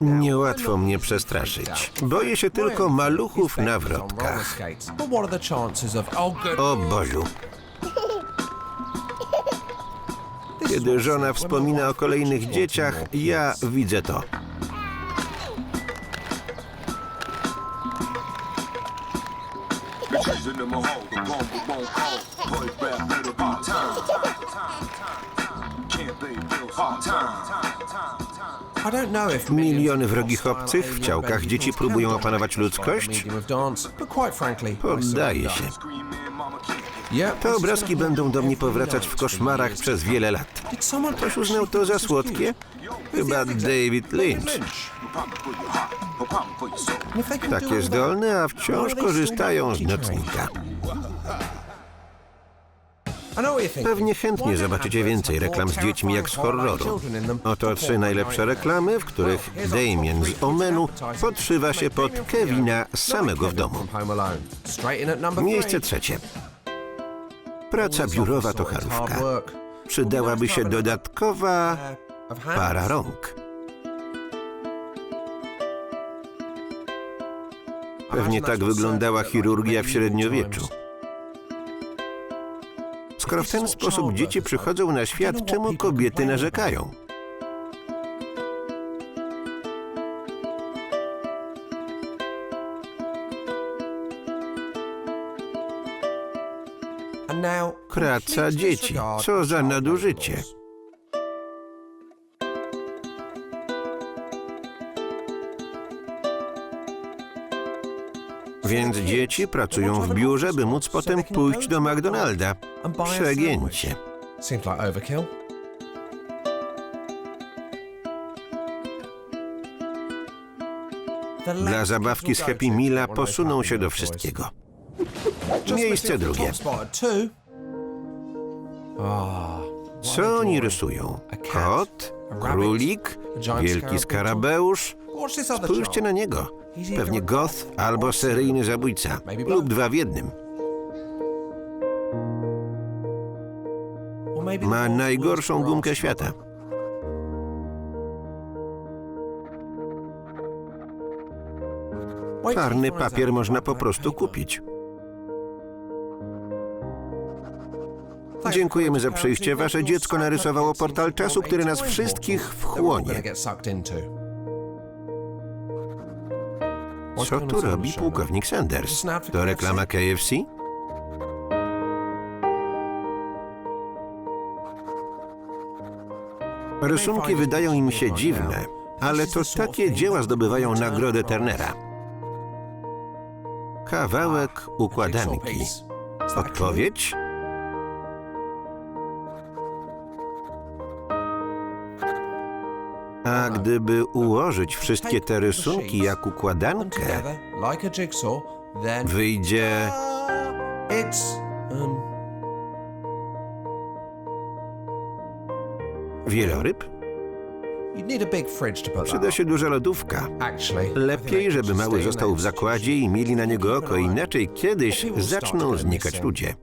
Niełatwo mnie przestraszyć. Boję się tylko maluchów na roller wrotkach. O Boziu. Kiedy żona wspomina o kolejnych dzieciach, ja widzę to. Miliony wrogich obcych w ciałkach dzieci próbują opanować ludzkość? Poddaję się. Te obrazki będą do mnie powracać w koszmarach przez wiele lat. Ktoś uznał to za słodkie? Chyba David Lynch. Takie zdolne, a wciąż korzystają z nocnika. Pewnie chętnie zobaczycie więcej reklam z dziećmi jak z horroru. Oto trzy najlepsze reklamy, w których Damien z Omenu podszywa się pod Kevina samego w domu. Miejsce trzecie. Praca biurowa to charówka. Przydałaby się dodatkowa para rąk. Pewnie tak wyglądała chirurgia w średniowieczu. Skoro w ten sposób dzieci przychodzą na świat, czemu kobiety narzekają? Praca dzieci. Co za nadużycie. Więc dzieci pracują w biurze, by móc potem pójść do McDonalda. Przegięcie. Seems like overkill. Dla zabawki z Happy Meala posuną się do wszystkiego. Miejsce drugie. Co oni rysują? Kot? Królik? Wielki skarabeusz? Spójrzcie na niego. Pewnie goth albo seryjny zabójca. Lub dwa w jednym. Ma najgorszą gumkę świata. Czarny papier można po prostu kupić. Dziękujemy za przyjście. Wasze dziecko narysowało portal czasu, który nas wszystkich wchłonie. Co tu robi pułkownik Sanders? To reklama KFC? Rysunki wydają im się dziwne, ale to takie dzieła zdobywają nagrodę Turnera. Kawałek układanki. Odpowiedź? A gdyby ułożyć wszystkie te rysunki jak układankę, wyjdzie wieloryb? Przyda się duża lodówka. Lepiej, żeby mały został w zakładzie i mieli na niego oko, inaczej kiedyś zaczną znikać ludzie.